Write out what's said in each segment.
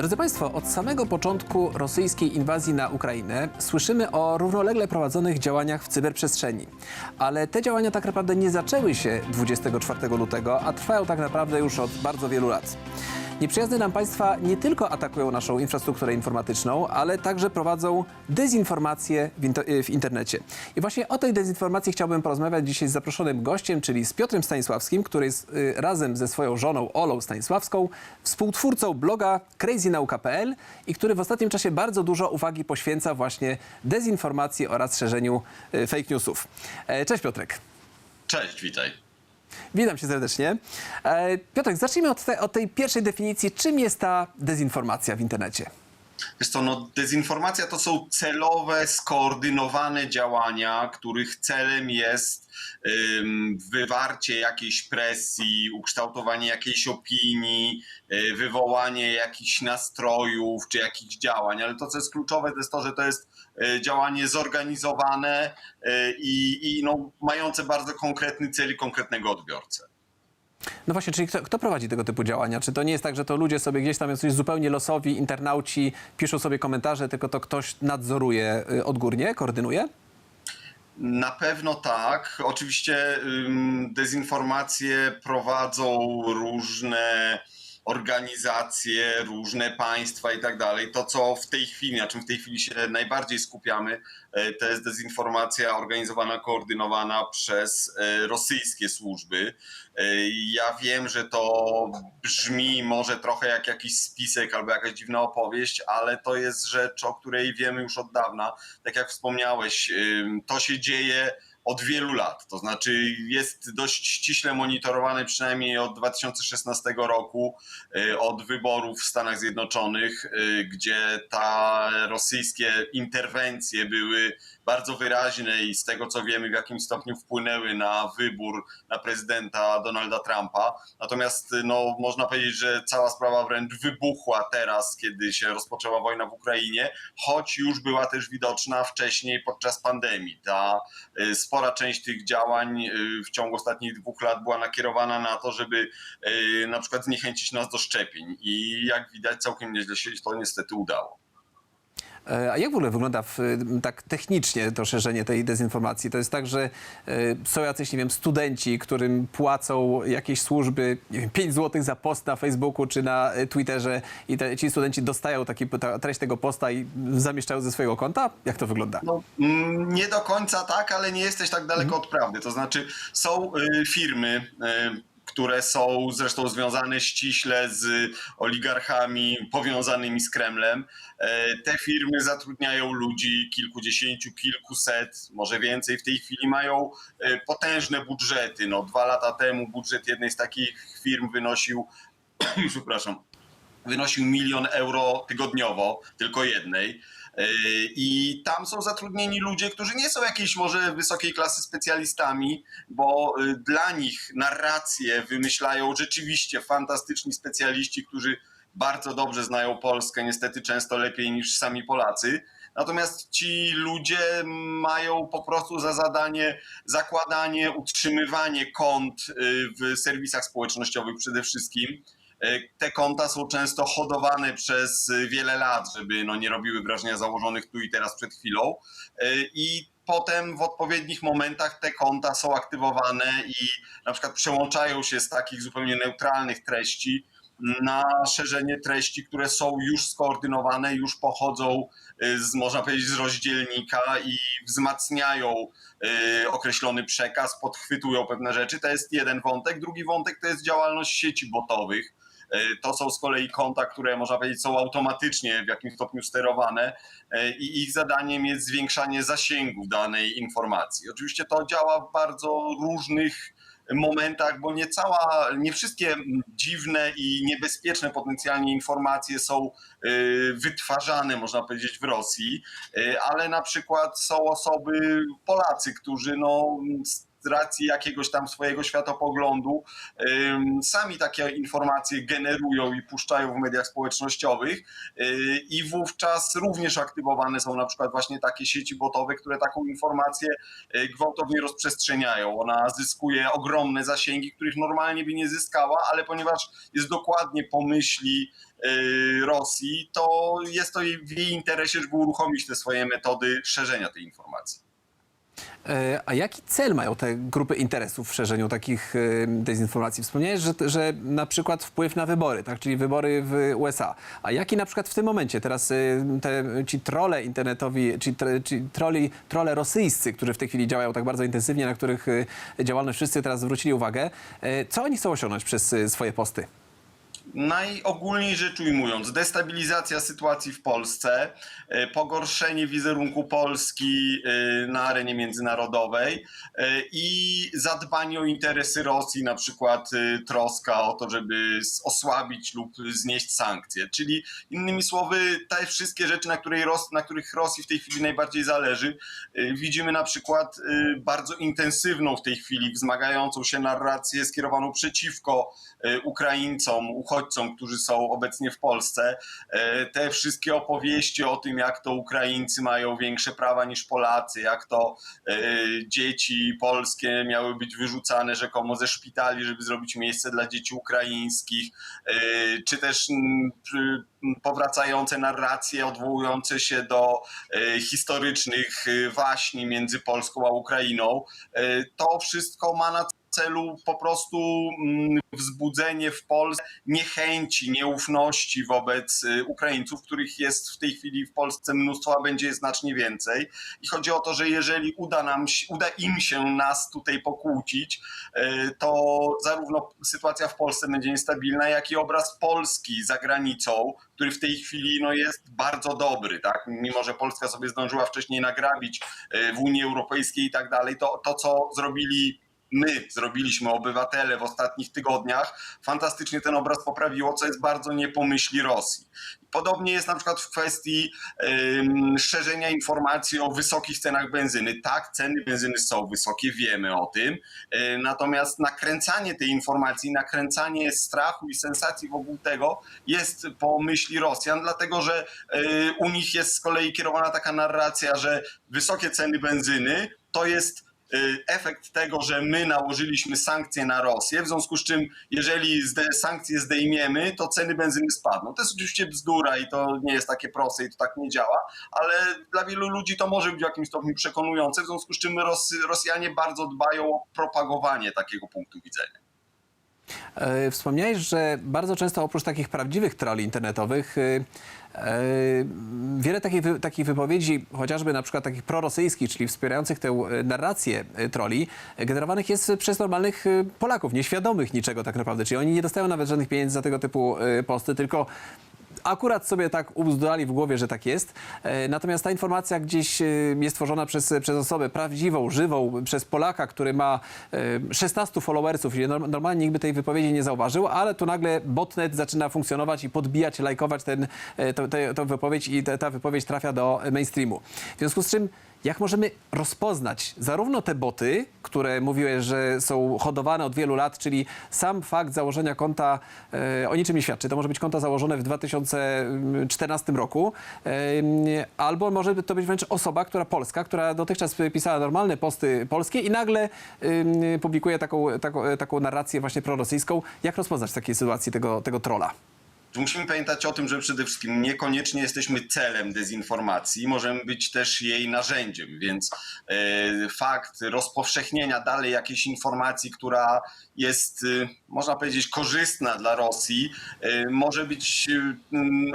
Drodzy Państwo, od samego początku rosyjskiej inwazji na Ukrainę słyszymy o równolegle prowadzonych działaniach w cyberprzestrzeni. Ale te działania tak naprawdę nie zaczęły się 24 lutego, a trwają tak naprawdę już od bardzo wielu lat. Nieprzyjazne nam państwa nie tylko atakują naszą infrastrukturę informatyczną, ale także prowadzą dezinformację w, inter- w internecie. I właśnie o tej dezinformacji chciałbym porozmawiać dzisiaj z zaproszonym gościem, czyli z Piotrem Stanisławskim, który jest y, razem ze swoją żoną Olą Stanisławską współtwórcą bloga crazynauka.pl i który w ostatnim czasie bardzo dużo uwagi poświęca właśnie dezinformacji oraz szerzeniu y, fake newsów. E, Cześć Piotrek. Cześć, witaj. Witam cię serdecznie. E, Piotrek, zacznijmy od, te, od tej pierwszej definicji. Czym jest ta dezinformacja w internecie? Wiesz co, no, dezinformacja to są celowe, skoordynowane działania, których celem jest wywarcie jakiejś presji, ukształtowanie jakiejś opinii, y, wywołanie jakichś nastrojów czy jakichś działań. Ale to, co jest kluczowe, to jest to, że to jest y, działanie zorganizowane y, i, i no, mające bardzo konkretny cel i konkretnego odbiorcę. No właśnie, czyli kto, kto prowadzi tego typu działania? Czy to nie jest tak, że to ludzie sobie gdzieś tam jacyś zupełnie losowi, internauci piszą sobie komentarze, tylko to ktoś nadzoruje y, odgórnie, koordynuje? Na pewno tak. Oczywiście dezinformacje prowadzą różne organizacje, różne państwa i tak dalej. To, co w tej chwili, na czym w tej chwili się najbardziej skupiamy, e, to jest dezinformacja organizowana, koordynowana przez e, rosyjskie służby. E, Ja wiem, że to brzmi może trochę jak jakiś spisek albo jakaś dziwna opowieść, ale to jest rzecz, o której wiemy już od dawna. Tak jak wspomniałeś, to się dzieje od wielu lat. To znaczy jest dość ściśle monitorowane przynajmniej od 2016 roku, y, od wyborów w Stanach Zjednoczonych, y, gdzie ta rosyjskie interwencje były bardzo wyraźne i z tego co wiemy w jakim stopniu wpłynęły na wybór na prezydenta Donalda Trumpa. Natomiast no, można powiedzieć, że cała sprawa wręcz wybuchła teraz, kiedy się rozpoczęła wojna w Ukrainie, choć już była też widoczna wcześniej podczas pandemii. Ta y, spora część tych działań y, w ciągu ostatnich dwóch lat była nakierowana na to, żeby y, na przykład zniechęcić nas do szczepień i jak widać całkiem nieźle się to niestety udało. E, A jak w ogóle wygląda w, tak technicznie to szerzenie tej dezinformacji? To jest tak, że e, są jacyś, nie wiem, studenci, którym płacą jakieś służby, nie wiem, 5 zł za post na Facebooku czy na e, Twitterze i te, ci studenci dostają taki, ta, treść tego posta i zamieszczają ze swojego konta? Jak to wygląda? No, mm, nie do końca tak, ale nie jesteś tak daleko od prawdy. To znaczy, są y, firmy, y, które są zresztą związane ściśle z oligarchami powiązanymi z Kremlem. E, Te firmy zatrudniają ludzi kilkudziesięciu, kilkuset, może więcej. W tej chwili mają e, potężne budżety. No, dwa lata temu budżet jednej z takich firm wynosił, przepraszam, wynosił milion euro tygodniowo, tylko jednej. Yy, I tam są zatrudnieni ludzie, którzy nie są jakiejś może wysokiej klasy specjalistami, bo y, dla nich narracje wymyślają rzeczywiście fantastyczni specjaliści, którzy bardzo dobrze znają Polskę, niestety często lepiej niż sami Polacy. Natomiast ci ludzie mają po prostu za zadanie zakładanie, utrzymywanie kont y, w serwisach społecznościowych przede wszystkim. E, Te konta są często hodowane przez y, wiele lat, żeby no, nie robiły wrażenia założonych tu i teraz przed chwilą. E, I potem w odpowiednich momentach te konta są aktywowane i na przykład przełączają się z takich zupełnie neutralnych treści na szerzenie treści, które są już skoordynowane, już pochodzą z, można powiedzieć, z rozdzielnika i wzmacniają określony przekaz, podchwytują pewne rzeczy. To jest jeden wątek. Drugi wątek to jest działalność sieci botowych. Y, To są z kolei konta, które można powiedzieć są automatycznie w jakimś stopniu sterowane y, i ich zadaniem jest zwiększanie zasięgów danej informacji. Oczywiście to działa w bardzo różnych momentach, bo nie cała, nie wszystkie dziwne i niebezpieczne potencjalnie informacje są y, wytwarzane, można powiedzieć, w Rosji, ale na przykład są osoby, Polacy, którzy no, z racji jakiegoś tam swojego światopoglądu sami takie informacje generują i puszczają w mediach społecznościowych yy, i wówczas również aktywowane są na przykład właśnie takie sieci botowe, które taką informację yy, gwałtownie rozprzestrzeniają. Ona zyskuje ogromne zasięgi, których normalnie by nie zyskała, ale ponieważ jest dokładnie po myśli yy, Rosji, to jest to w jej interesie, żeby uruchomić te swoje metody szerzenia tej informacji. E, A jaki cel mają te grupy interesów w szerzeniu takich e, dezinformacji? Wspomniałeś, że, że na przykład wpływ na wybory, tak? czyli wybory w USA. A jaki na przykład w tym momencie teraz e, te, ci trole internetowi, ci, ci troli, trole rosyjscy, którzy w tej chwili działają tak bardzo intensywnie, na których działalność wszyscy teraz zwrócili uwagę, co oni chcą osiągnąć przez swoje posty? Najogólniej rzecz ujmując, destabilizacja sytuacji w Polsce, e, pogorszenie wizerunku Polski e, na arenie międzynarodowej e, i zadbanie o interesy Rosji, na przykład troska o to, żeby osłabić lub znieść sankcje. Czyli innymi słowy, te wszystkie rzeczy, na, Ros- na których Rosji w tej chwili najbardziej zależy, widzimy na przykład bardzo intensywną w tej chwili, wzmagającą się narrację skierowaną przeciwko Ukraińcom, uchodźcom, którzy są obecnie w Polsce. E, Te wszystkie opowieści o tym, jak to Ukraińcy mają większe prawa niż Polacy, jak to e, dzieci polskie miały być wyrzucane rzekomo ze szpitali, żeby zrobić miejsce dla dzieci ukraińskich, e, czy też powracające narracje odwołujące się do e, historycznych e, waśni między Polską a Ukrainą. E, To wszystko ma na celu po prostu mm, wzbudzenie w Polsce niechęci, nieufności wobec Ukraińców, których jest w tej chwili w Polsce mnóstwo, a będzie znacznie więcej. I chodzi o to, że jeżeli uda, nam, uda im się nas tutaj pokłócić, to zarówno sytuacja w Polsce będzie niestabilna, jak i obraz Polski za granicą, który w tej chwili no, jest bardzo dobry, tak? Mimo, że Polska sobie zdążyła wcześniej nagrabić y, w Unii Europejskiej i tak dalej, to, to co zrobili my zrobiliśmy, obywatele w ostatnich tygodniach, fantastycznie ten obraz poprawiło, co jest bardzo nie po myśli Rosji. Podobnie jest na przykład w kwestii szerzenia informacji o wysokich cenach benzyny. Tak, ceny benzyny są wysokie, wiemy o tym, y, natomiast nakręcanie tej informacji, nakręcanie strachu i sensacji wokół tego jest po myśli Rosjan, dlatego że y, u nich jest z kolei kierowana taka narracja, że wysokie ceny benzyny to jest efekt tego, że my nałożyliśmy sankcje na Rosję, w związku z czym jeżeli sankcje zdejmiemy, to ceny benzyny spadną. To jest oczywiście bzdura i to nie jest takie proste i to tak nie działa, ale dla wielu ludzi to może być w jakimś stopniu przekonujące, w związku z czym Ros, Rosjanie bardzo dbają o propagowanie takiego punktu widzenia. E, Wspomniałeś, że bardzo często oprócz takich prawdziwych troli internetowych, e, e, wiele takich, takich wypowiedzi, chociażby na przykład takich prorosyjskich, czyli wspierających tę narrację troli, generowanych jest przez normalnych Polaków, nieświadomych niczego tak naprawdę. Czyli oni nie dostają nawet żadnych pieniędzy za tego typu posty, tylko akurat sobie tak ubzdurali w głowie, że tak jest. E, Natomiast ta informacja gdzieś e, jest tworzona przez, przez osobę prawdziwą, żywą, przez Polaka, który ma e, 16 followersów i norm- normalnie nikt by tej wypowiedzi nie zauważył, ale tu nagle botnet zaczyna funkcjonować i podbijać, lajkować ten, e, tą wypowiedź i te, ta wypowiedź trafia do mainstreamu. W związku z czym jak możemy rozpoznać zarówno te boty, które mówiłeś, że są hodowane od wielu lat, czyli sam fakt założenia konta e, o niczym nie świadczy. To może być konto założone w 2014 roku, e, albo może to być wręcz osoba, która polska, która dotychczas pisała normalne posty polskie i nagle e, publikuje taką, taką, taką narrację właśnie prorosyjską. Jak rozpoznać w takiej sytuacji tego, tego trola? Musimy pamiętać o tym, że przede wszystkim niekoniecznie jesteśmy celem dezinformacji, możemy być też jej narzędziem, więc e, fakt rozpowszechnienia dalej jakiejś informacji, która jest, e, można powiedzieć, korzystna dla Rosji, e, może być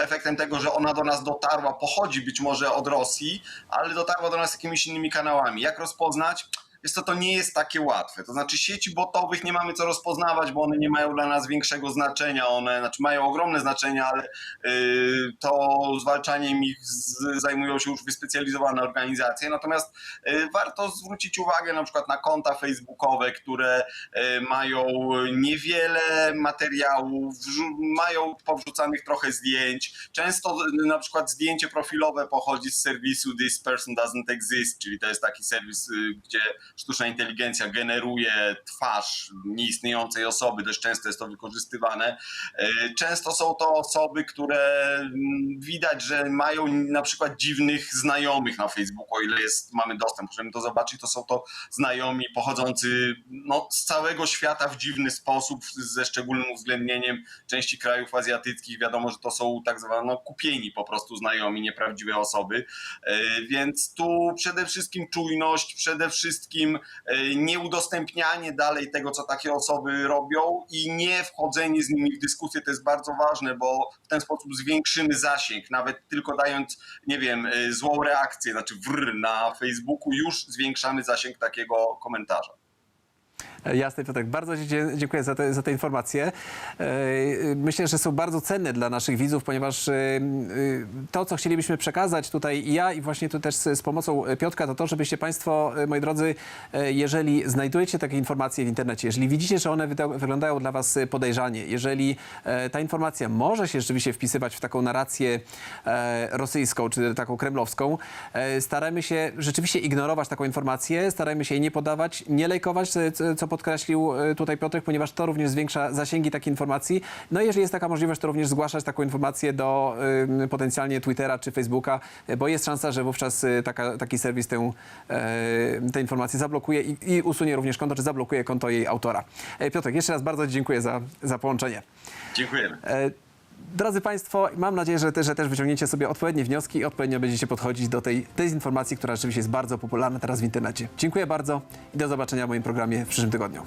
efektem tego, że ona do nas dotarła, pochodzi być może od Rosji, ale dotarła do nas jakimiś innymi kanałami. Jak rozpoznać? Jest to, to nie jest takie łatwe. To znaczy sieci botowych nie mamy co rozpoznawać, bo one nie mają dla nas większego znaczenia. One znaczy mają ogromne znaczenie, ale y, to zwalczaniem ich z, zajmują się już wyspecjalizowane organizacje. Natomiast y, warto zwrócić uwagę na przykład na konta facebookowe, które y, mają niewiele materiałów, mają powrzucanych trochę zdjęć. Często na przykład zdjęcie profilowe pochodzi z serwisu This Person Doesn't Exist, czyli to jest taki serwis, gdzie sztuczna inteligencja generuje twarz nieistniejącej osoby, dość często jest to wykorzystywane. E, Często są to osoby, które mm, widać, że mają na przykład dziwnych znajomych na Facebooku, o ile jest, mamy dostęp, możemy to zobaczyć, to są to znajomi pochodzący no, z całego świata w dziwny sposób, ze szczególnym uwzględnieniem części krajów azjatyckich. Wiadomo, że to są tak zwane no, kupieni po prostu znajomi, nieprawdziwe osoby. E, Więc tu przede wszystkim czujność, przede wszystkim e, nieudostępnianie dalej tego, co takie osoby robią i nie wchodzenie z nimi w dyskusję, to jest bardzo ważne, bo w ten sposób zwiększymy zasięg, nawet tylko dając, nie wiem, e, złą reakcję, znaczy wr na Facebooku, już zwiększamy zasięg takiego komentarza. Jasne, Piotrek. Bardzo dziękuję za te, za te informacje. E, Myślę, że są bardzo cenne dla naszych widzów, ponieważ e, e, to, co chcielibyśmy przekazać tutaj ja i właśnie tu też z, pomocą Piotka, to to, żebyście Państwo, moi drodzy, jeżeli znajdujecie takie informacje w internecie, jeżeli widzicie, że one wyglądają dla Was podejrzanie, jeżeli ta informacja może się rzeczywiście wpisywać w taką narrację rosyjską czy taką kremlowską, staramy się rzeczywiście ignorować taką informację, staramy się jej nie podawać, nie lejkować, co- co podkreślił e, tutaj Piotrek, ponieważ to również zwiększa zasięgi takiej informacji. No i jeżeli jest taka możliwość, to również zgłaszać taką informację do e, potencjalnie Twittera czy Facebooka, e, bo jest szansa, że wówczas taka, taki serwis tę, e, tę informację zablokuje i, i usunie również konto, czy zablokuje konto jej autora. Piotrek, jeszcze raz bardzo Ci dziękuję za, za połączenie. Dziękujemy. Drodzy Państwo, mam nadzieję, że, że też wyciągniecie sobie odpowiednie wnioski i odpowiednio będziecie podchodzić do tej dezinformacji, która rzeczywiście jest bardzo popularna teraz w internecie. Dziękuję bardzo i do zobaczenia w moim programie w przyszłym tygodniu.